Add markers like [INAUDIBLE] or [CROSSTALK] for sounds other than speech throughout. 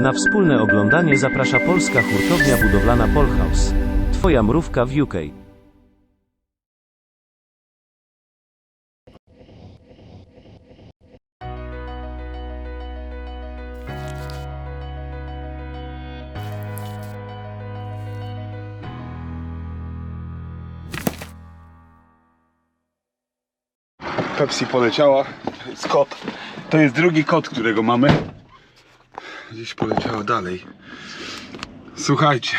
Na wspólne oglądanie zaprasza polska hurtownia budowlana Polhouse. Twoja mrówka w UK. Pepsi poleciała. Jest kot. To jest drugi kot, którego mamy. Gdzieś poleciała dalej. Słuchajcie.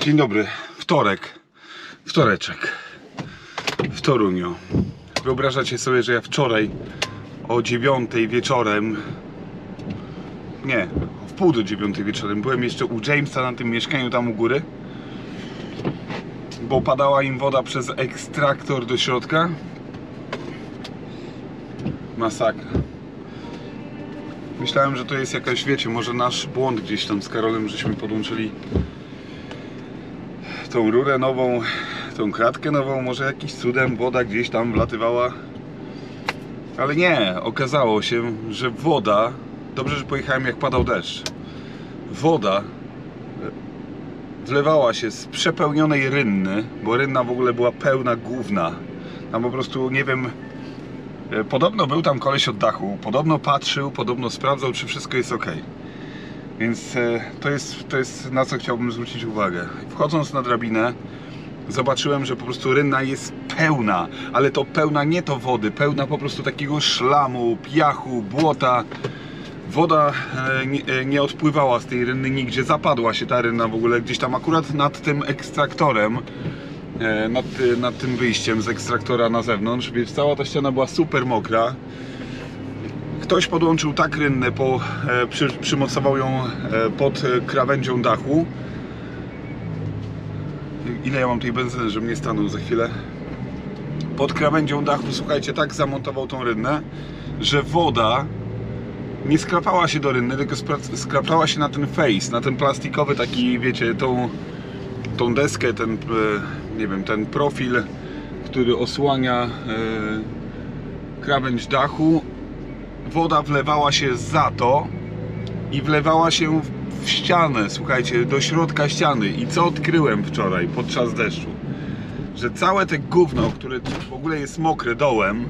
Dzień dobry. Wtorek. Wtoreczek. W Toruniu. Wyobrażacie sobie, że ja wczoraj o dziewiątej wieczorem nie, w pół do dziewiątej wieczorem byłem jeszcze u Jamesa na tym mieszkaniu tam u góry bo padała im woda przez ekstraktor do środka Masakra. Myślałem, że to jest jakaś, wiecie, może nasz błąd gdzieś tam z Karolem, żeśmy podłączyli tą rurę nową, tą kratkę nową, może jakiś cudem woda gdzieś tam wlatywała. Ale nie, okazało się, że woda, dobrze, że pojechałem jak padał deszcz, woda e, wlewała się z przepełnionej rynny, bo rynna w ogóle była pełna gówna. Tam po prostu, nie wiem, E, Podobno był tam koleś od dachu, podobno patrzył, podobno sprawdzał, czy wszystko jest ok. Więc e, to jest, to jest na co chciałbym zwrócić uwagę. Wchodząc na drabinę, zobaczyłem, że po prostu rynna jest pełna, ale to pełna nie to wody, pełna po prostu takiego szlamu, piachu, błota. Woda e, nie, e, odpływała z tej rynny nigdzie, zapadła się ta rynna w ogóle gdzieś tam akurat nad tym ekstraktorem e, nad, ty- nad tym wyjściem z ekstraktora na zewnątrz, więc cała ta ściana była super mokra. Ktoś podłączył tak rynnę, po, e, przy, przymocował ją e, pod e, krawędzią dachu. Ile ja mam tej benzyny, żebym nie stanął za chwilę? Pod krawędzią dachu, słuchajcie, tak zamontował tą rynnę, że woda nie skrapała się do rynny, tylko skrapała się na ten face, na ten plastikowy taki, wiecie, tą tą deskę, ten, e, nie wiem, ten profil, który osłania e, krawędź dachu. Woda wlewała się za to i wlewała się w- ścianę, słuchajcie, do środka ściany. I co odkryłem wczoraj podczas deszczu? Że całe te gówno, które w ogóle jest mokre dołem,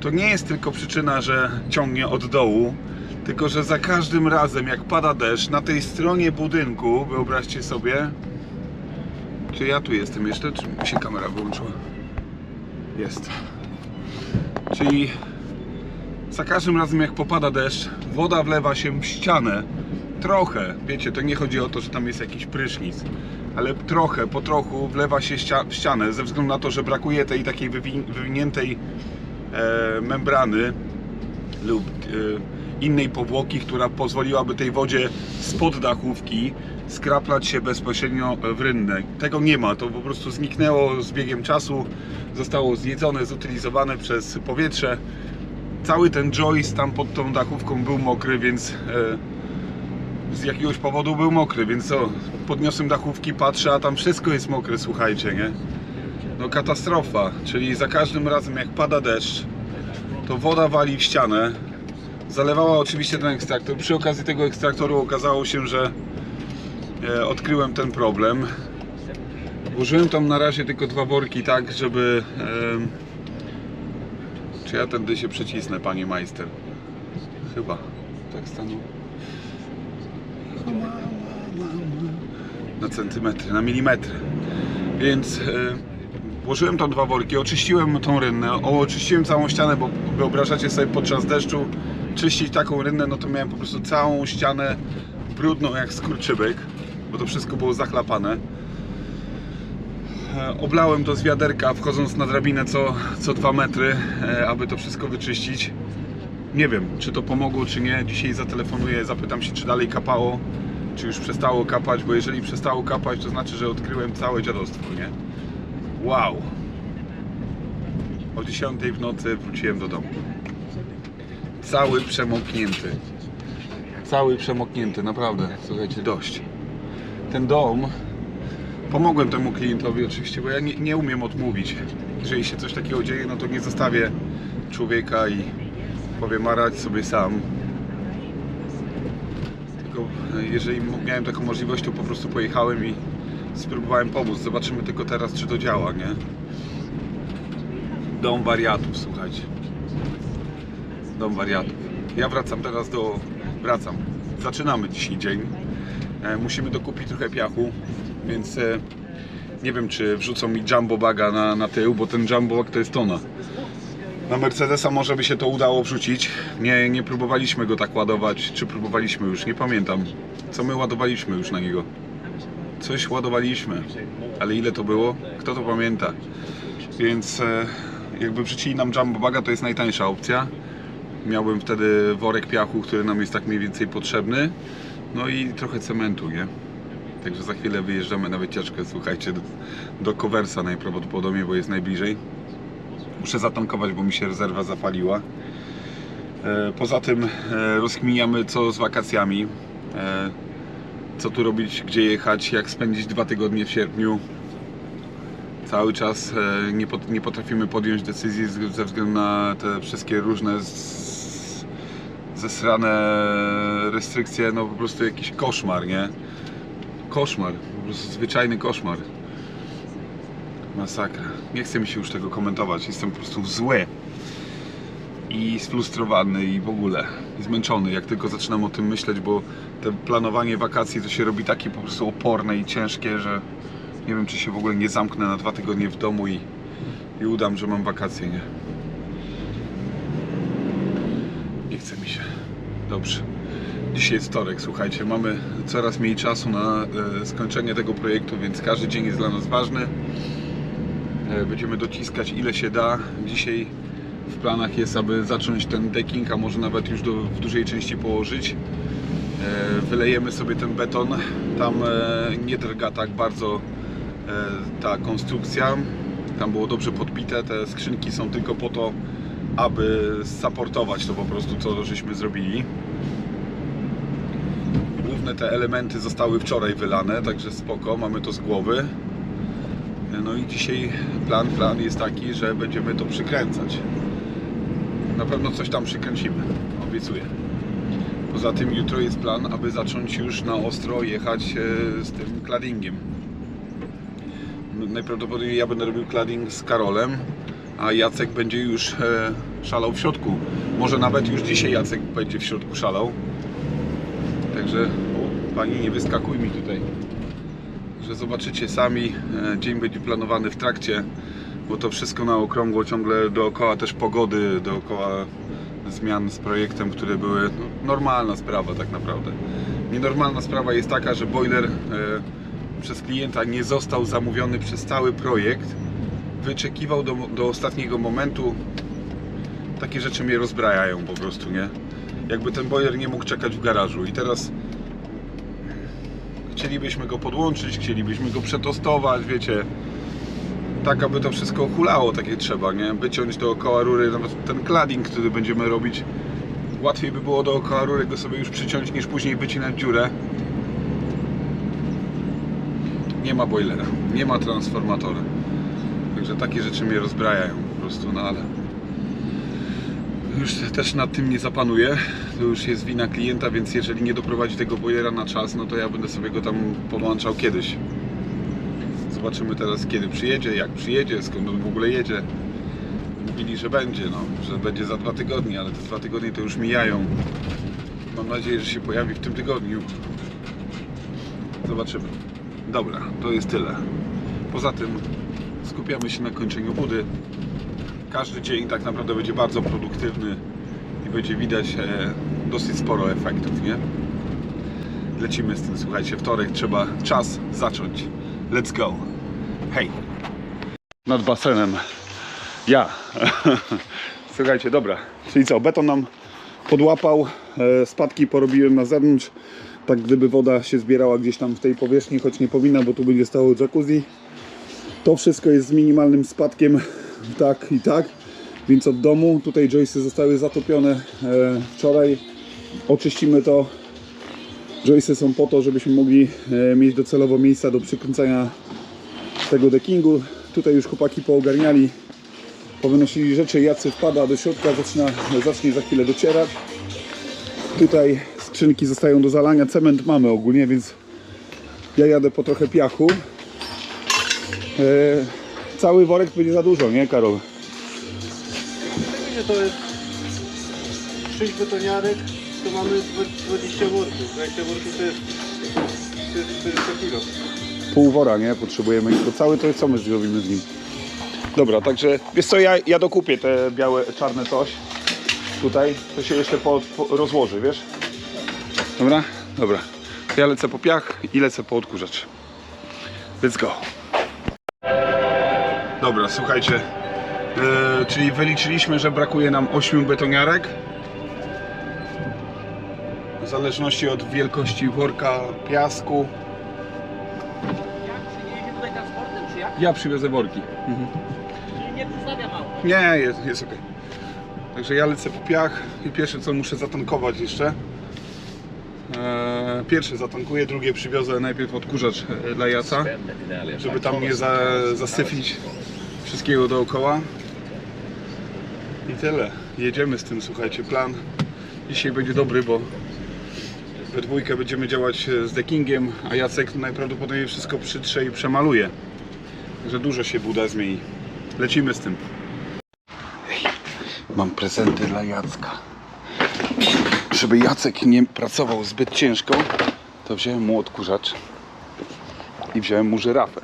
to nie jest tylko przyczyna, że ciągnie od dołu, tylko że za każdym razem jak pada deszcz, na tej stronie budynku, wyobraźcie sobie, czy ja tu jestem jeszcze, czy mi się kamera wyłączyła? Jest. Czyli za każdym razem jak popada deszcz, woda wlewa się w ścianę. Trochę, wiecie, to nie chodzi o to, że tam jest jakiś prysznic, ale trochę, po trochu wlewa się w ścianę ze względu na to, że brakuje tej takiej wywi- wywiniętej e, membrany lub e, innej powłoki, która pozwoliłaby tej wodzie spod dachówki skraplać się bezpośrednio w rynnę. Tego nie ma, to po prostu zniknęło z biegiem czasu, zostało zjedzone, zutylizowane przez powietrze. Cały ten joist tam pod tą dachówką był mokry, więc e, z jakiegoś powodu był mokry, więc co, podniosłem dachówki, patrzę, a tam wszystko jest mokre, słuchajcie, nie? No katastrofa, czyli za każdym razem jak pada deszcz, to woda wali w ścianę. Zalewała oczywiście ten ekstraktor. Przy okazji tego ekstraktoru okazało się, że odkryłem ten problem. Włożyłem tam na razie tylko dwa worki, tak, żeby. czy ja tędy się przecisnę, panie majster? Chyba. Tak stanął. Na centymetry, na milimetry. Więc e, włożyłem tam dwa worki, oczyściłem tą rynnę, oczyściłem całą ścianę, bo wyobrażacie sobie podczas deszczu czyścić taką rynnę, no to miałem po prostu całą ścianę brudną jak skurczybyk, bo to wszystko było zachlapane. E, Oblałem to z wiaderka, wchodząc na drabinę co, co dwa metry, e, aby to wszystko wyczyścić. Nie wiem, czy to pomogło, czy nie. Dzisiaj zatelefonuję, zapytam się, czy dalej kapało, czy już przestało kapać, bo jeżeli przestało kapać, to znaczy, że odkryłem całe dziadostwo, nie? Wow! O 10 w nocy wróciłem do domu. Cały przemoknięty. Cały przemoknięty, naprawdę. Słuchajcie, dość. Ten dom. Pomogłem temu klientowi oczywiście, bo ja nie, nie umiem odmówić. Jeżeli się coś takiego dzieje, no to nie zostawię człowieka i powiem, a radź sobie sam. tylko e, jeżeli miałem taką możliwość, to po prostu pojechałem i spróbowałem pomóc. Zobaczymy tylko teraz, czy to działa, nie? Dom wariatów, słuchajcie. Dom wariatów. Ja wracam teraz do... Wracam. Zaczynamy dzisiaj dzień. E, musimy dokupić trochę piachu, więc e, nie wiem, czy wrzucą mi jumbo baga na, na tył, bo ten jumbo bag to jest tona. Na Mercedesa może by się to udało wrzucić. Nie, nie próbowaliśmy go tak ładować, czy próbowaliśmy już, nie pamiętam. Co my ładowaliśmy już na niego? Coś ładowaliśmy, ale ile to było? Kto to pamięta? Więc e, jakby wrzucili nam jumbo baga, to jest najtańsza opcja. Miałbym wtedy worek piachu, który nam jest tak mniej więcej potrzebny. No i trochę cementu, nie? Także za chwilę wyjeżdżamy na wycieczkę, słuchajcie, do, Kowersa najprawdopodobniej, bo jest najbliżej. Muszę zatankować, bo mi się rezerwa zapaliła. E, Poza tym e, rozkminiamy co z wakacjami. E, Co tu robić, gdzie jechać, jak spędzić dwa tygodnie w sierpniu. Cały czas nie, pot- nie potrafimy podjąć decyzji ze względu na te wszystkie różne zesrane restrykcje. No po prostu jakiś koszmar, nie? Koszmar, po prostu zwyczajny koszmar. Masakra. Nie chcę mi się już tego komentować. Jestem po prostu zły. I sfrustrowany i w ogóle. I zmęczony, jak tylko zaczynam o tym myśleć, bo to planowanie wakacji to się robi takie po prostu oporne i ciężkie, że nie wiem, czy się w ogóle nie zamknę na dwa tygodnie w domu i, i udam, że mam wakacje, nie? Nie chce mi się. Dobrze. Dzisiaj jest wtorek, słuchajcie, mamy coraz mniej czasu na e, skończenie tego projektu, więc każdy dzień jest dla nas ważny. E, Będziemy dociskać ile się da. Dzisiaj w planach jest, aby zacząć ten decking, a może nawet już do, w dużej części położyć. E, Wylejemy sobie ten beton. Tam nie drga tak bardzo ta konstrukcja. Tam było dobrze podbite. Te skrzynki są tylko po to, aby supportować to po prostu, co żeśmy zrobili. Główne te elementy zostały wczoraj wylane, także spoko, mamy to z głowy. No i dzisiaj plan, plan jest taki, że będziemy to przykręcać. Na pewno coś tam przykręcimy, obiecuję. Poza tym jutro jest plan, aby zacząć już na ostro jechać e, z tym claddingiem. No, Najprawdopodobniej ja będę robił cladding z Karolem, a Jacek będzie już e, szalał w środku. Może nawet już dzisiaj Jacek będzie w środku szalał. Także o, pani nie wyskakuj mi tutaj. Że zobaczycie sami, e, dzień będzie planowany w trakcie, bo to wszystko na okrągło, ciągle dookoła też pogody, dookoła zmian z projektem, które były no, normalna sprawa tak naprawdę. Nienormalna sprawa jest taka, że boiler e, przez klienta nie został zamówiony przez cały projekt. Wyczekiwał do, do ostatniego momentu. Takie rzeczy mnie rozbrajają po prostu, nie? Jakby ten boiler nie mógł czekać w garażu i teraz chcielibyśmy go podłączyć, chcielibyśmy go przetestować, wiecie, tak aby to wszystko hulało tak jak trzeba, nie? Wyciąć dookoła rury, nawet ten cladding, który będziemy robić, łatwiej by było dookoła rury go sobie już przyciąć niż później wycinać dziurę. Nie ma boilera, nie ma transformatora. Także takie rzeczy mnie rozbrajają po prostu, no ale już też nad tym nie zapanuję. To już jest wina klienta, więc jeżeli nie doprowadzi tego boilera na czas, no to ja będę sobie go tam podłączał kiedyś. Zobaczymy teraz kiedy przyjedzie, jak przyjedzie, skąd on w ogóle jedzie. Mówili, że będzie, no, że będzie za dwa tygodnie, ale te dwa tygodnie to już mijają. Mam nadzieję, że się pojawi w tym tygodniu. Zobaczymy. Dobra, to jest tyle. Poza tym skupiamy się na kończeniu budy. Każdy dzień tak naprawdę będzie bardzo produktywny i będzie widać e, dosyć sporo efektów, nie? Lecimy z tym, słuchajcie, wtorek trzeba czas zacząć. Let's go. Hej. Nad basenem. Ja. [LAUGHS] Słuchajcie, dobra. Czyli co, beton nam podłapał, e, spadki porobiłem na zewnątrz, tak gdyby woda się zbierała gdzieś tam w tej powierzchni, choć nie powinna, bo tu będzie stało jacuzzi. To wszystko jest z minimalnym spadkiem, tak i tak, więc od domu. Tutaj joysy zostały zatopione e, wczoraj. Oczyścimy to. Joysy są po to, żebyśmy mogli e, mieć docelowo miejsca do przykręcania tego deckingu. Tutaj już chłopaki poogarniali, powynosili rzeczy. Jacy wpada do środka, zaczyna, zacznie za chwilę docierać. Tutaj skrzynki zostają do zalania. Cement mamy ogólnie, więc ja jadę po trochę piachu. E, cały worek będzie za dużo, nie Karol? Wiecie, to jest 6 betoniarek, to mamy 20 worków. 20 worków to jest, to jest 400 kg. Pół wora, nie? Potrzebujemy. To cały to co my zrobimy z nim? Dobra, także wiesz co, ja, ja dokupię te białe, czarne coś. Tutaj, to się jeszcze po, po, rozłoży, wiesz? Dobra? Dobra. Ja lecę po piach i lecę po odkurzacz. Let's go. Dobra, słuchajcie. e, czyli wyliczyliśmy, że brakuje nam 8 betoniarek. W zależności od wielkości worka piasku. Jak? Czy nie jedzie tutaj transportem, czy jak? Ja przywiozę worki. Czyli nie. Nie, jest, jest ok. Także ja lecę po piach i pierwsze co muszę zatankować jeszcze. Eee, pierwsze zatankuję, drugie przywiozę najpierw odkurzacz e, dla Jaca, żeby tam nie za, zasyfić wszystkiego dookoła. I tyle. Jedziemy z tym, słuchajcie, plan dzisiaj będzie dobry, bo we dwójkę będziemy działać e, z deckingiem, a Jacek najprawdopodobniej wszystko przytrze i przemaluje. Także dużo się buda zmieni. Lecimy z tym. Mam prezenty dla Jacka. Żeby Jacek nie pracował zbyt ciężko, to wziąłem mu odkurzacz i wziąłem mu żyrafę.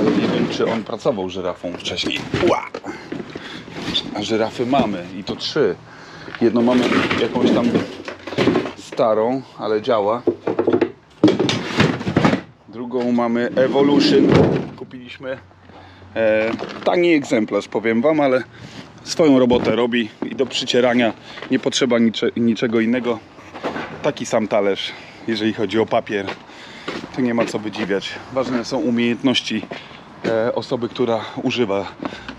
Ale nie wiem, czy on pracował żyrafą wcześniej. Ła! A żyrafy mamy i to trzy. Jedną mamy jakąś tam starą, ale działa. Drugą mamy Evolution. Kupiliśmy e, tani egzemplarz, powiem Wam, ale swoją robotę robi i do przycierania nie potrzeba nicze, niczego innego. Taki sam talerz, jeżeli chodzi o papier. Tu nie ma co wydziwiać. Ważne są umiejętności e, osoby, która używa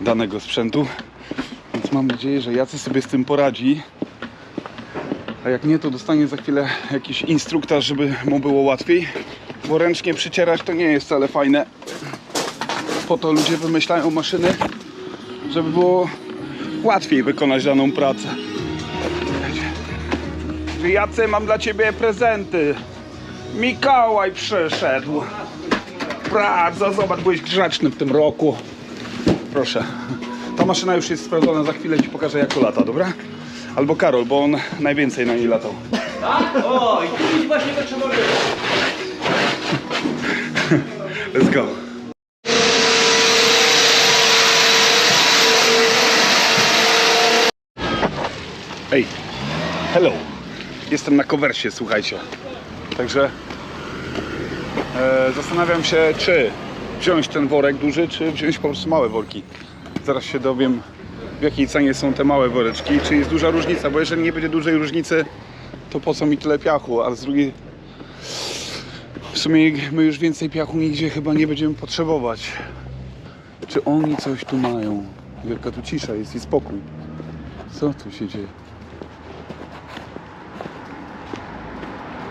danego sprzętu. Więc mam nadzieję, że Jacy sobie z tym poradzi. A jak nie, to dostanie za chwilę jakiś instruktaż, żeby mu było łatwiej. Bo ręcznie przycierać to nie jest wcale fajne. Po to ludzie wymyślają maszyny, żeby było łatwiej wykonać daną pracę. Jacy, mam dla ciebie prezenty. Mikołaj przyszedł. Bardzo, zobacz, byłeś grzeczny w tym roku. Proszę. Ta maszyna już jest sprawdzona, za chwilę ci pokażę jak to lata, dobra? Albo Karol, bo on najwięcej na niej latał. O, i właśnie trzeba. Let's go. Ej, hello. Jestem na coversie, słuchajcie. Także e, zastanawiam się, czy wziąć ten worek duży, czy wziąć po prostu małe worki. Zaraz się dowiem, w jakiej cenie są te małe woreczki, czy jest duża różnica, bo jeżeli nie będzie dużej różnicy, to po co mi tyle piachu, a z drugiej w sumie my już więcej piachu nigdzie chyba nie będziemy potrzebować. Czy oni coś tu mają? Wielka tu cisza jest i spokój. Co tu się dzieje?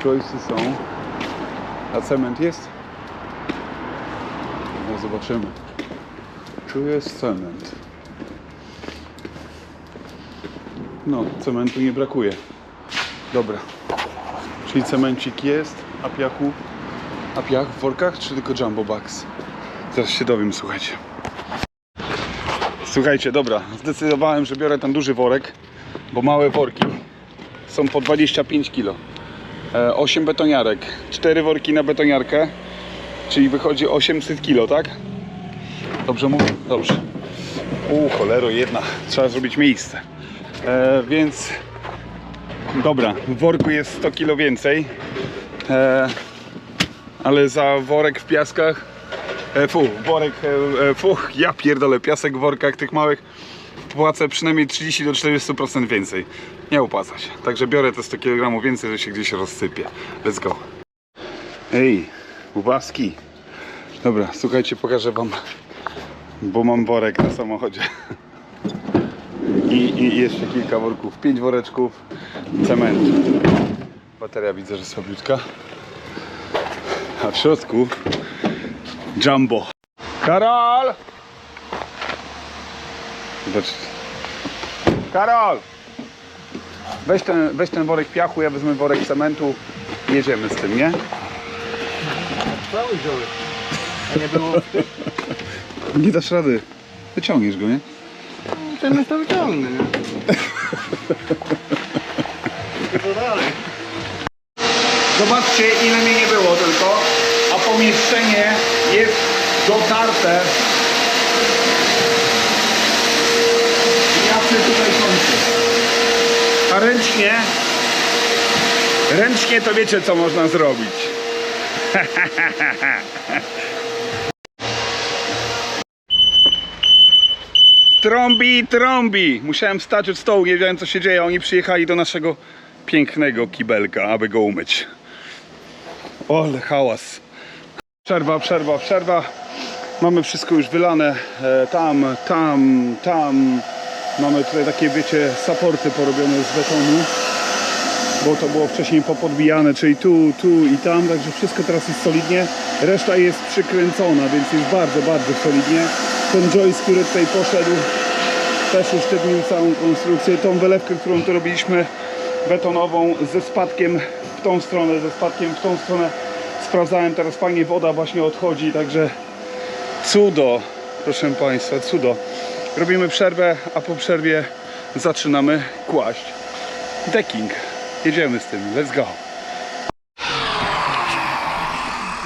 Joyce'y są. A cement jest? No zobaczymy. Tu jest cement. No, cementu nie brakuje. Dobra. Czyli cemencik jest, a piachu a piach w workach, czy tylko jumbo bags? Zaraz się dowiem, słuchajcie. Słuchajcie, dobra, zdecydowałem, że biorę ten duży worek, bo małe worki są po 25 kg. 8 betoniarek, 4 worki na betoniarkę, czyli wychodzi 800 kg, tak? Dobrze mówię? Dobrze. U, cholero, jedna. Trzeba zrobić miejsce. E, więc dobra, w worku jest 100 kg więcej. E, ale za worek w piaskach, e, fu, worek, e, e, ja pierdolę, piasek w workach tych małych płacę przynajmniej 30 do 40% więcej. Nie opłaca się. Także biorę te 100 kg więcej, że się gdzieś rozsypie. Let's go. Ej, ubaski. Dobra, słuchajcie, pokażę wam, bo mam worek na samochodzie. I, i jeszcze kilka worków, 5 woreczków cementu. Bateria widzę, że słabiutka a w środku Jumbo. Karol! Karol! Weź ten, weź ten worek piachu, ja wezmę worek cementu. Jedziemy z tym, nie? Cały wziąłeś. A nie było... [LAUGHS] Nie dasz rady. Wyciągniesz go, nie? Ten jest to wyciągnę, nie? Co dalej? Zobaczcie ile mnie nie było tylko, a pomieszczenie jest dotarte. I Ja chcę tutaj kończę. A ręcznie, ręcznie to wiecie co można zrobić. [LAUGHS] Trąbi, trąbi! Musiałem wstać od stołu, nie wiedziałem co się dzieje. Oni przyjechali do naszego pięknego kibelka, aby go umyć. Ole hałas. Przerwa, przerwa, przerwa. Mamy wszystko już wylane. E, tam, tam, tam. Mamy tutaj takie, wiecie, saporty porobione z betonu. Bo to było wcześniej popodbijane, czyli tu, tu i tam. Także wszystko teraz jest solidnie. Reszta jest przykręcona, więc jest bardzo, bardzo solidnie. Ten joist, który tutaj poszedł, też usztywnił całą konstrukcję. Tą wylewkę, którą tu robiliśmy betonową ze spadkiem w tą stronę, ze spadkiem w tą stronę. Sprawdzałem teraz fajnie, woda właśnie odchodzi, także cudo, proszę Państwa, cudo. Robimy przerwę, a po przerwie zaczynamy kłaść decking. Jedziemy z tym, let's go.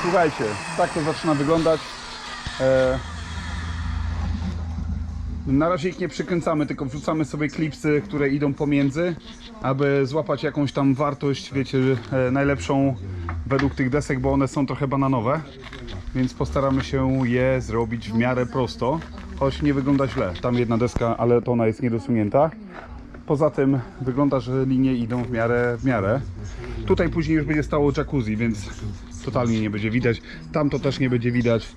Słuchajcie, tak to zaczyna wyglądać. E, na razie ich nie przykręcamy, tylko wrzucamy sobie klipsy, które idą pomiędzy, aby złapać jakąś tam wartość, wiecie, e, najlepszą według tych desek, bo one są trochę bananowe. Więc postaramy się je zrobić w miarę prosto, choć nie wygląda źle. Tam jedna deska, ale to ona jest niedosunięta. Poza tym wygląda, że linie idą w miarę, w miarę. Tutaj później już będzie stało jacuzzi, więc totalnie nie będzie widać. Tam to też nie będzie widać.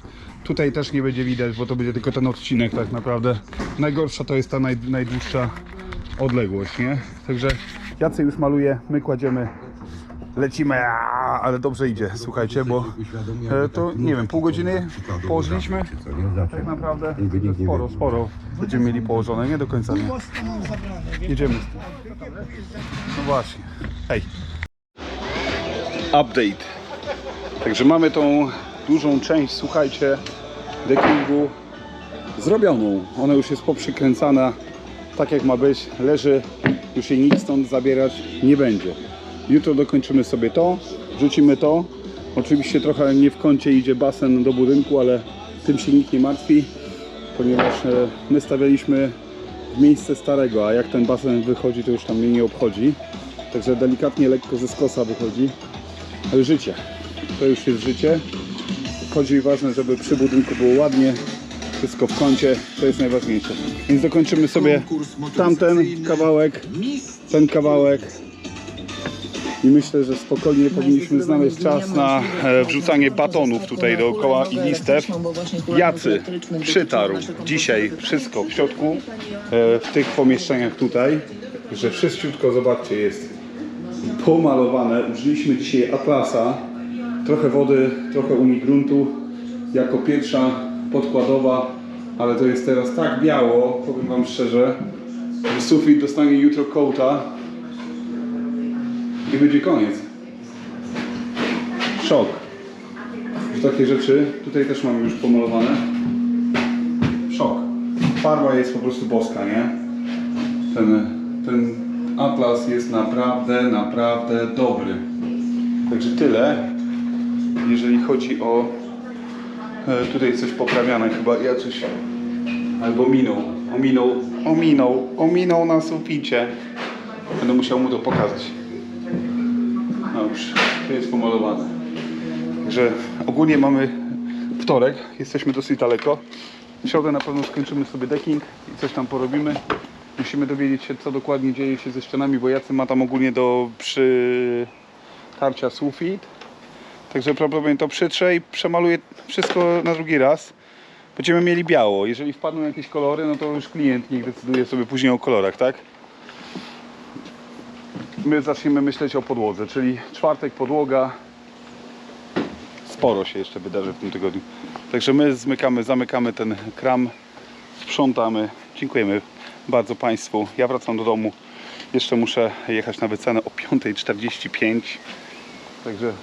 Tutaj też nie będzie widać, bo to będzie tylko ten odcinek tak naprawdę. Najgorsza to jest ta naj, najdłuższa odległość, nie? Także Jacek już maluje, my kładziemy, lecimy, ale dobrze idzie, słuchajcie, bo e, to nie wiem, pół godziny położyliśmy, tak naprawdę sporo, sporo będziemy mieli położone, nie do końca nie. Jedziemy. No właśnie. Hej. Update. Także mamy tą dużą część, słuchajcie, deckingu zrobioną. Ona już jest poprzykręcana tak jak ma być. Leży, już jej nic stąd zabierać nie będzie. Jutro dokończymy sobie to, wrzucimy to. Oczywiście trochę nie w kącie idzie basen do budynku, ale tym się nikt nie martwi, ponieważ e, my stawialiśmy w miejsce starego, a jak ten basen wychodzi, to już tam mnie nie obchodzi. Także delikatnie, lekko ze skosa wychodzi. Ale życie, to już jest życie. Chodzi ważne, żeby przy budynku było ładnie, wszystko w kącie, to jest najważniejsze. Więc dokończymy sobie tamten kawałek, ten kawałek. I myślę, że spokojnie powinniśmy znaleźć czas na e, wrzucanie batonów tutaj dookoła i listew. Jacy przytarł dzisiaj wszystko w środku, e, w tych pomieszczeniach tutaj. Że wszystko, zobaczcie, jest pomalowane. Użyliśmy dzisiaj atlasa, trochę wody, trochę unii gruntu jako pierwsza podkładowa, ale to jest teraz tak biało, powiem Wam szczerze, że sufit dostanie jutro kołta i będzie koniec. Szok. Że takie rzeczy, tutaj też mamy już pomalowane. Szok. Farba jest po prostu boska, nie? Ten, ten atlas jest naprawdę, naprawdę dobry. Także tyle, jeżeli chodzi o e, tutaj coś poprawiane chyba ja coś albo minął, ominął, ominął, ominął na suficie. Będę musiał mu to pokazać. Dobrze, to jest pomalowane. Także ogólnie mamy wtorek, jesteśmy dosyć daleko. W środę na pewno skończymy sobie decking i coś tam porobimy. Musimy dowiedzieć się, co dokładnie dzieje się ze ścianami, bo Jacy ma tam ogólnie do przytarcia sufit. Także prawdopodobnie to przytrze i przemaluję wszystko na drugi raz. Będziemy mieli biało. Jeżeli wpadną jakieś kolory, no to już klient niech decyduje sobie później o kolorach, tak? My zaczniemy myśleć o podłodze, czyli czwartek podłoga. Sporo się jeszcze wydarzy w tym tygodniu. Także my zmykamy, zamykamy ten kram, sprzątamy. Dziękujemy bardzo Państwu. Ja wracam do domu Jeszcze muszę jechać na wycenę o 5.45. Także,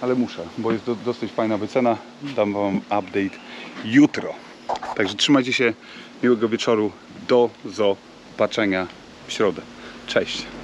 ale muszę, bo jest do, dosyć fajna wycena. Dam Wam update jutro. Także trzymajcie się. Miłego wieczoru. Do zobaczenia w środę. Cześć.